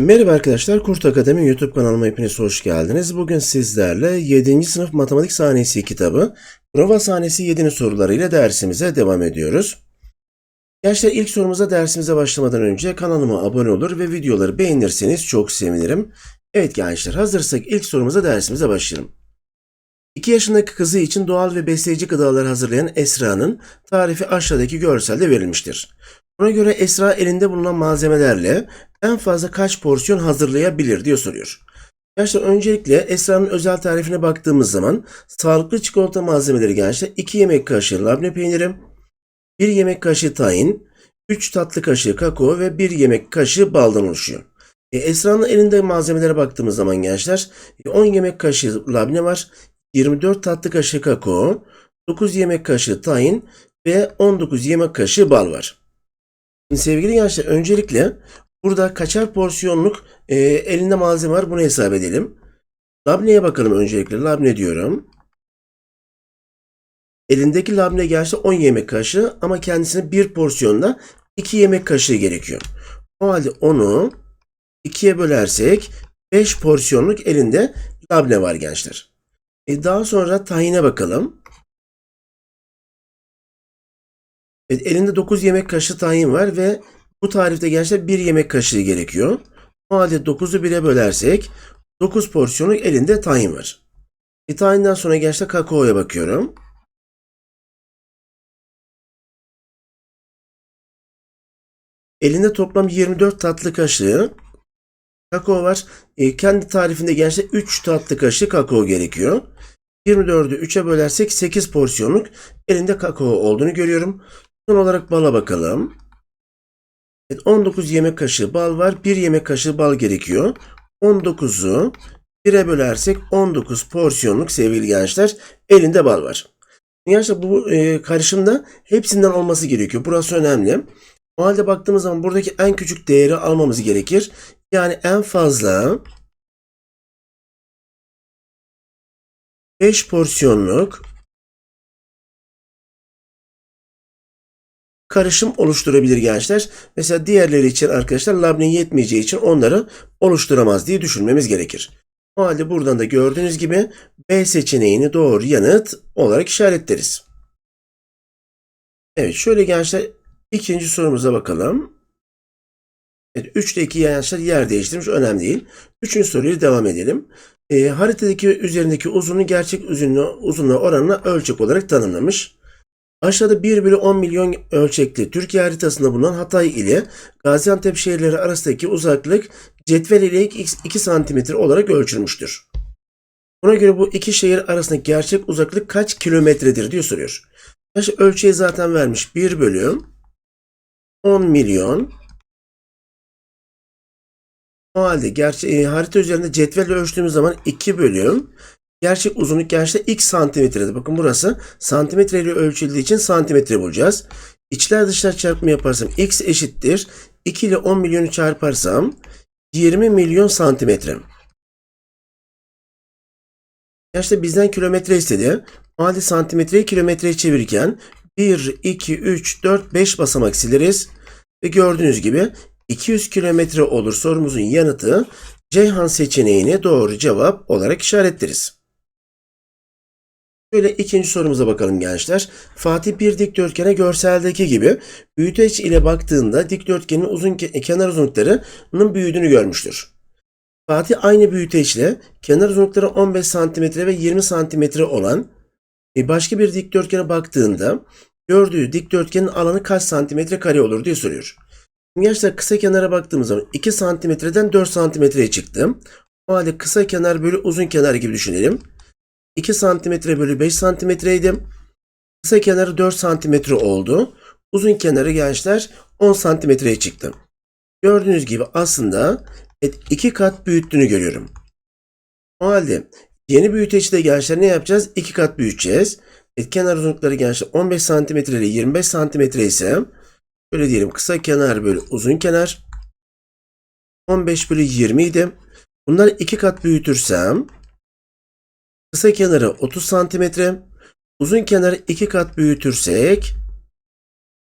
Merhaba arkadaşlar, Kurt Akademi YouTube kanalıma hepiniz hoş geldiniz. Bugün sizlerle 7. sınıf matematik sahnesi kitabı, prova sahnesi 7'nin sorularıyla dersimize devam ediyoruz. Gençler ilk sorumuza dersimize başlamadan önce kanalıma abone olur ve videoları beğenirseniz çok sevinirim. Evet gençler hazırsak ilk sorumuza dersimize başlayalım. 2 yaşındaki kızı için doğal ve besleyici gıdalar hazırlayan Esra'nın tarifi aşağıdaki görselde verilmiştir. Buna göre Esra elinde bulunan malzemelerle en fazla kaç porsiyon hazırlayabilir diye soruyor. Gençler öncelikle Esra'nın özel tarifine baktığımız zaman sağlıklı çikolata malzemeleri gençler 2 yemek kaşığı labne peyniri, 1 yemek kaşığı tahin, 3 tatlı kaşığı kakao ve 1 yemek kaşığı baldan oluşuyor. E, Esra'nın elinde malzemelere baktığımız zaman gençler 10 yemek kaşığı labne var, 24 tatlı kaşığı kakao, 9 yemek kaşığı tahin ve 19 yemek kaşığı bal var. Sevgili gençler öncelikle burada kaçar porsiyonluk e, elinde malzeme var bunu hesap edelim. Labneye bakalım öncelikle. Labne diyorum. Elindeki labne gelse 10 yemek kaşığı ama kendisine bir porsiyonda 2 yemek kaşığı gerekiyor. O halde onu 2'ye bölersek 5 porsiyonluk elinde labne var gençler. E daha sonra tahine bakalım. Evet, elinde 9 yemek kaşığı tahin var ve bu tarifte gençler 1 yemek kaşığı gerekiyor. O halde 9'u 1'e bölersek 9 porsiyonluk elinde tahin var. E, tahinden sonra gençler kakaoya bakıyorum. Elinde toplam 24 tatlı kaşığı kakao var. E, kendi tarifinde gençler 3 tatlı kaşığı kakao gerekiyor. 24'ü 3'e bölersek 8 porsiyonluk elinde kakao olduğunu görüyorum. Son olarak bala bakalım. Evet, 19 yemek kaşığı bal var. 1 yemek kaşığı bal gerekiyor. 19'u 1'e bölersek 19 porsiyonluk sevgili gençler elinde bal var. Gençler bu e, karışımda hepsinden olması gerekiyor. Burası önemli. O halde baktığımız zaman buradaki en küçük değeri almamız gerekir. Yani en fazla 5 porsiyonluk karışım oluşturabilir gençler. Mesela diğerleri için arkadaşlar labne yetmeyeceği için onları oluşturamaz diye düşünmemiz gerekir. O halde buradan da gördüğünüz gibi B seçeneğini doğru yanıt olarak işaretleriz. Evet şöyle gençler ikinci sorumuza bakalım. Evet, 3 ile 2 gençler yer değiştirmiş önemli değil. Üçüncü soruyla devam edelim. E, haritadaki üzerindeki uzunluğu gerçek uzunluğu, uzunluğu oranına ölçek olarak tanımlamış. Aşağıda 1 bölü 10 milyon ölçekli Türkiye haritasında bulunan Hatay ile Gaziantep şehirleri arasındaki uzaklık cetvel ile 2 santimetre olarak ölçülmüştür. Buna göre bu iki şehir arasındaki gerçek uzaklık kaç kilometredir diye soruyor. İşte ölçeği zaten vermiş 1 bölü 10 milyon. O halde gerçi, e, harita üzerinde cetvelle ölçtüğümüz zaman 2 bölüm Gerçek uzunluk gençler x santimetrede. Bakın burası santimetre ile ölçüldüğü için santimetre bulacağız. İçler dışlar çarpımı yaparsam x eşittir. 2 ile 10 milyonu çarparsam 20 milyon santimetre. Gençler bizden kilometre istedi. Halde santimetreyi kilometreye çevirirken 1, 2, 3, 4, 5 basamak sileriz. Ve gördüğünüz gibi 200 kilometre olur sorumuzun yanıtı Ceyhan seçeneğine doğru cevap olarak işaretleriz. Şöyle ikinci sorumuza bakalım gençler. Fatih bir dikdörtgene görseldeki gibi büyüteç ile baktığında dikdörtgenin uzun kenar uzunluklarının büyüdüğünü görmüştür. Fatih aynı büyüteçle kenar uzunlukları 15 cm ve 20 cm olan başka bir dikdörtgene baktığında gördüğü dikdörtgenin alanı kaç santimetre kare olur diye soruyor. Gençler kısa kenara baktığımız zaman 2 santimetreden 4 santimetreye çıktım. O halde kısa kenar bölü uzun kenar gibi düşünelim. 2 santimetre bölü 5 santimetreydi. Kısa kenarı 4 santimetre oldu. Uzun kenarı gençler 10 santimetreye çıktı. Gördüğünüz gibi aslında evet, iki kat büyüttüğünü görüyorum. O halde yeni büyüteçte gençler ne yapacağız? İki kat büyüteceğiz. Evet, kenar uzunlukları gençler 15 santimetre ile 25 santimetre ise böyle diyelim kısa kenar bölü uzun kenar 15 bölü 20 idi. Bunları iki kat büyütürsem Kısa kenarı 30 santimetre. Uzun kenarı 2 kat büyütürsek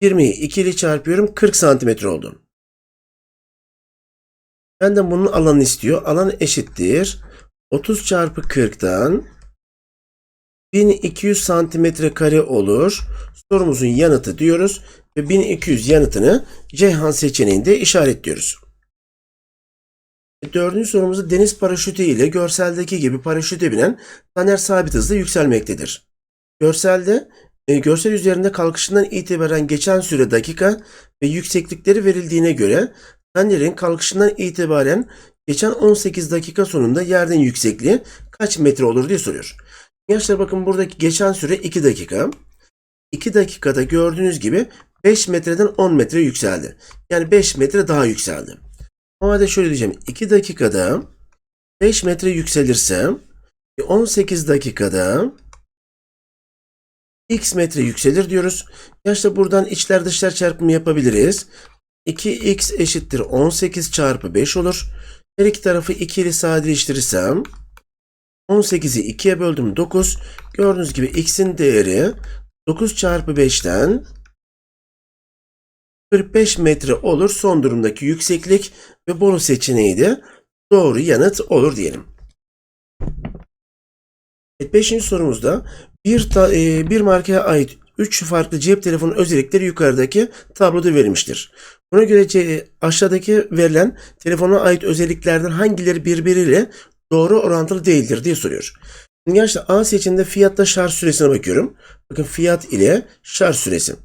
20'yi 2 ile çarpıyorum 40 santimetre oldu. Benden bunun alanını istiyor. Alan eşittir. 30 çarpı 40'tan 1200 santimetre kare olur. Sorumuzun yanıtı diyoruz ve 1200 yanıtını Ceyhan seçeneğinde işaretliyoruz. Dördüncü sorumuzda deniz paraşütü ile görseldeki gibi paraşüte binen Taner sabit hızla yükselmektedir. Görselde e, görsel üzerinde kalkışından itibaren geçen süre dakika ve yükseklikleri verildiğine göre Taner'in kalkışından itibaren geçen 18 dakika sonunda yerden yüksekliği kaç metre olur diye soruyor. Gençler bakın buradaki geçen süre 2 dakika. 2 dakikada gördüğünüz gibi 5 metreden 10 metre yükseldi. Yani 5 metre daha yükseldi. O halde şöyle diyeceğim. 2 dakikada 5 metre yükselirse 18 dakikada x metre yükselir diyoruz. Ya işte buradan içler dışlar çarpımı yapabiliriz. 2x eşittir 18 çarpı 5 olur. Her iki tarafı 2 ile sadeleştirirsem 18'i 2'ye böldüm 9. Gördüğünüz gibi x'in değeri 9 çarpı 5'ten 45 metre olur. Son durumdaki yükseklik ve boru seçeneği de doğru yanıt olur diyelim. Evet, beşinci sorumuzda bir, ta- e, bir markaya ait 3 farklı cep telefonu özellikleri yukarıdaki tabloda verilmiştir. Buna göre aşağıdaki verilen telefona ait özelliklerden hangileri birbiriyle doğru orantılı değildir diye soruyor. Şimdi gençler A seçeneğinde fiyatta şarj süresine bakıyorum. Bakın fiyat ile şarj süresi.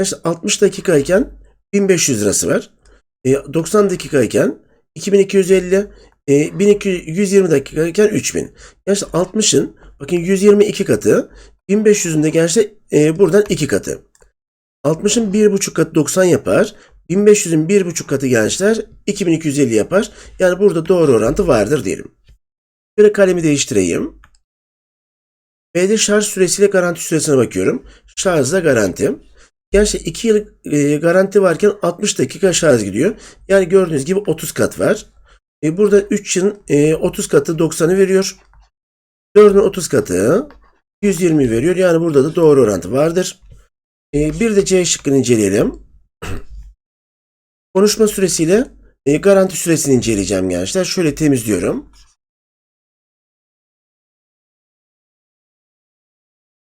Gençler 60 dakikayken 1500 lirası var. E, 90 dakikayken 2250, e, 1220 dakikayken 3000. Gençler 60'ın bakın 122 katı, 1500'ün de gençler e, buradan 2 katı. 60'ın 1,5 katı 90 yapar. 1500'ün 1,5 katı gençler 2250 yapar. Yani burada doğru orantı vardır diyelim. Şöyle kalemi değiştireyim. B'de şarj süresiyle garanti süresine bakıyorum. Şarjda garanti. Gerçi 2 yıl e, garanti varken 60 dakika şarj gidiyor. Yani gördüğünüz gibi 30 kat var. E, burada 3 yılın e, 30 katı 90'ı veriyor. 4'ün 30 katı 120 veriyor. Yani burada da doğru orantı vardır. E, bir de C şıkkını inceleyelim. Konuşma süresiyle garanti süresini inceleyeceğim gençler. Şöyle temizliyorum.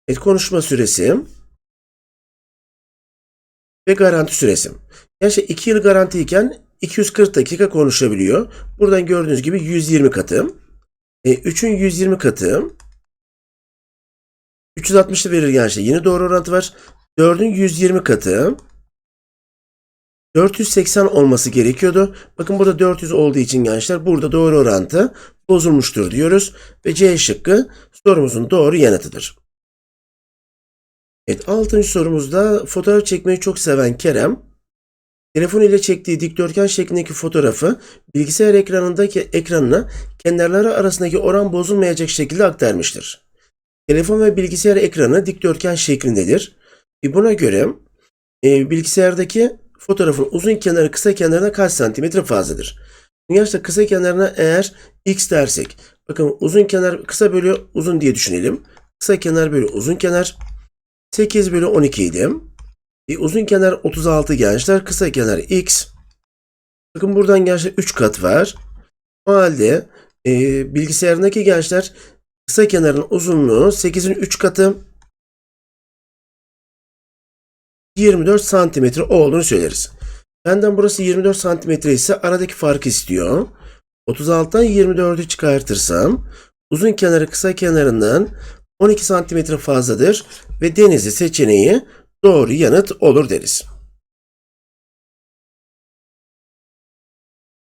Evet, konuşma süresi ve garanti süresi. Gerçi 2 yıl garanti iken 240 dakika konuşabiliyor. Buradan gördüğünüz gibi 120 katı. E, 3'ün 120 katı. 360'ı verir gençler. Yine doğru orantı var. 4'ün 120 katı. 480 olması gerekiyordu. Bakın burada 400 olduğu için gençler burada doğru orantı bozulmuştur diyoruz. Ve C şıkkı sorumuzun doğru yanıtıdır. Evet, altıncı sorumuzda fotoğraf çekmeyi çok seven Kerem, telefon ile çektiği dikdörtgen şeklindeki fotoğrafı bilgisayar ekranındaki ekranına kenarları arasındaki oran bozulmayacak şekilde aktarmıştır. Telefon ve bilgisayar ekranı dikdörtgen şeklindedir. E buna göre e, bilgisayardaki fotoğrafın uzun kenarı kısa kenarına kaç santimetre fazladır? Gerçekten kısa kenarına eğer x dersek, bakın uzun kenar kısa bölü uzun diye düşünelim. Kısa kenar bölü uzun kenar 8 bölü 12 idi. E, uzun kenar 36 gençler. Kısa kenar x. Bakın buradan gençler 3 kat var. O halde e, bilgisayarındaki gençler kısa kenarın uzunluğu 8'in 3 katı 24 santimetre olduğunu söyleriz. Benden burası 24 santimetre ise aradaki farkı istiyor. 36'dan 24'ü çıkartırsam uzun kenarı kısa kenarından 12 santimetre fazladır ve Denizli seçeneği doğru yanıt olur deriz.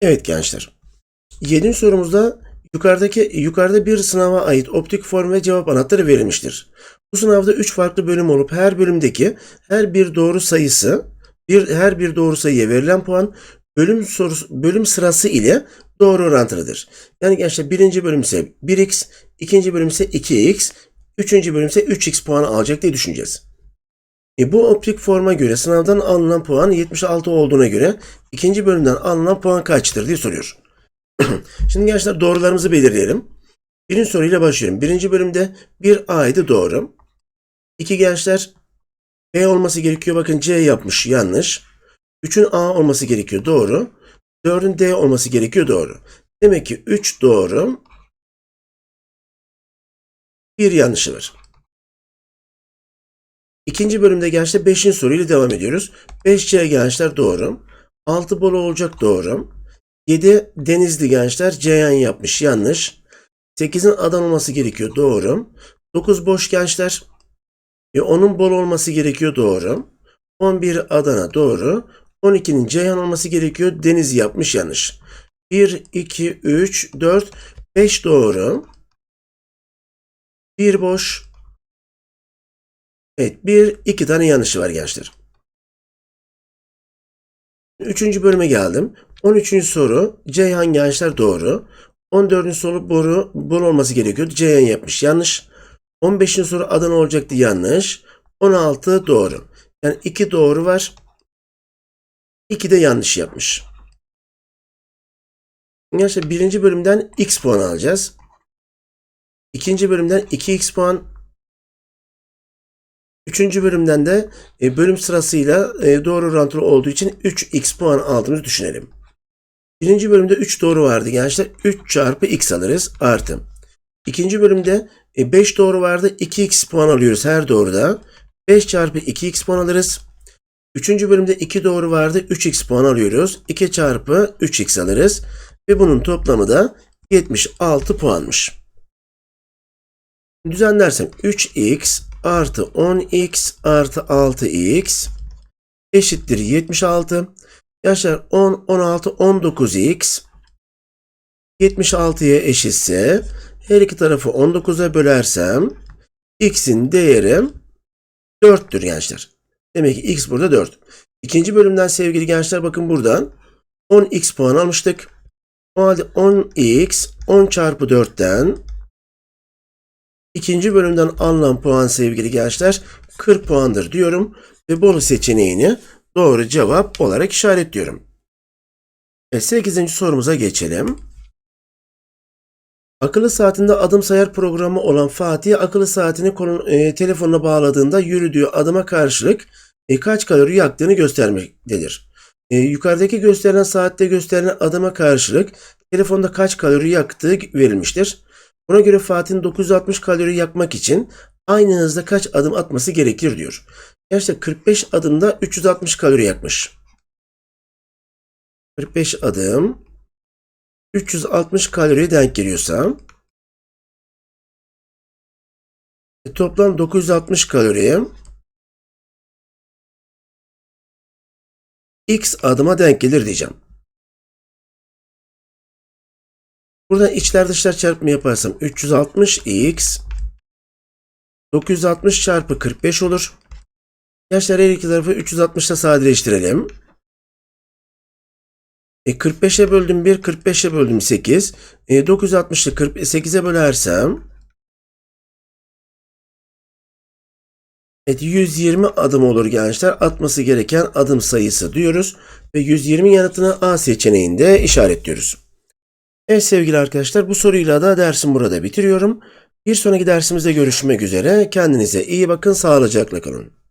Evet gençler. 7. sorumuzda yukarıdaki yukarıda bir sınava ait optik form ve cevap anahtarı verilmiştir. Bu sınavda 3 farklı bölüm olup her bölümdeki her bir doğru sayısı bir her bir doğru sayıya verilen puan bölüm sorusu bölüm sırası ile doğru orantılıdır. Yani gençler birinci bölüm ise 1x, ikinci bölüm ise 2x, üçüncü bölüm ise 3x puanı alacak diye düşüneceğiz. E bu optik forma göre sınavdan alınan puan 76 olduğuna göre ikinci bölümden alınan puan kaçtır diye soruyor. Şimdi gençler doğrularımızı belirleyelim. Birinci soruyla başlıyorum. Birinci bölümde 1A'ydı doğru. İki gençler B olması gerekiyor. Bakın C yapmış yanlış. 3'ün A olması gerekiyor doğru. 4'ün D olması gerekiyor doğru. Demek ki 3 doğru. Bir yanlışı var. İkinci bölümde gençler 5. soruyla devam ediyoruz. 5C gençler doğru. 6 Bolu olacak doğru. 7 Denizli gençler Ceyhan yapmış yanlış. 8'in Adan olması gerekiyor doğru. 9 boş gençler. E, onun bol olması gerekiyor doğru. 11 Adana doğru. 12'nin Ceyhan olması gerekiyor. Deniz yapmış yanlış. 1, 2, 3, 4, 5 doğru. 1 boş. Evet 1, 2 tane yanlışı var gençler. Üçüncü bölüme geldim. 13. soru Ceyhan gençler doğru. 14. soru boru bol olması gerekiyordu. Ceyhan yapmış yanlış. 15. soru Adana olacaktı yanlış. 16 doğru. Yani 2 doğru var. 2 de yanlış yapmış. Gençler birinci bölümden x puan alacağız. İkinci bölümden 2x puan. Üçüncü bölümden de e, bölüm sırasıyla e, doğru orantılı olduğu için 3x puan aldığımızı düşünelim. Birinci bölümde 3 doğru vardı gençler. 3 çarpı x alırız artı. İkinci bölümde 5 doğru vardı. 2x puan alıyoruz her doğruda. 5 çarpı 2x puan alırız. Üçüncü bölümde 2 doğru vardı. 3x puan alıyoruz. 2 çarpı 3x alırız. Ve bunun toplamı da 76 puanmış. Düzenlersem 3x artı 10x artı 6x eşittir 76. Yaşlar 10, 16, 19x 76'ya eşitse her iki tarafı 19'a bölersem x'in değeri 4'tür gençler. Demek ki x burada 4. İkinci bölümden sevgili gençler bakın buradan 10x puan almıştık. O halde 10x 10 çarpı 4'ten ikinci bölümden alınan puan sevgili gençler 40 puandır diyorum ve Bolu seçeneğini doğru cevap olarak işaretliyorum. E 8. sorumuza geçelim. Akıllı saatinde adım sayar programı olan Fatih akıllı saatini konu, e, telefonuna bağladığında yürüdüğü adıma karşılık e, kaç kalori yaktığını göstermektedir. E, yukarıdaki gösterilen saatte gösterilen adıma karşılık telefonda kaç kalori yaktığı verilmiştir. Buna göre Fatih'in 960 kalori yakmak için aynı hızda kaç adım atması gerekir diyor. Gerçekten 45 adımda 360 kalori yakmış. 45 adım 360 kaloriye denk geliyorsa e, toplam 960 kaloriye x adıma denk gelir diyeceğim. Buradan içler dışlar çarpımı yaparsam 360x 960 çarpı 45 olur. Gençler her iki tarafı 360'la sadeleştirelim. E 45'e böldüm 1, 45'e böldüm 8. E 960'ı 8'e bölersem Evet 120 adım olur gençler. Atması gereken adım sayısı diyoruz. Ve 120 yanıtını A seçeneğinde işaretliyoruz. Evet sevgili arkadaşlar bu soruyla da dersim burada bitiriyorum. Bir sonraki dersimizde görüşmek üzere. Kendinize iyi bakın, sağlıcakla kalın.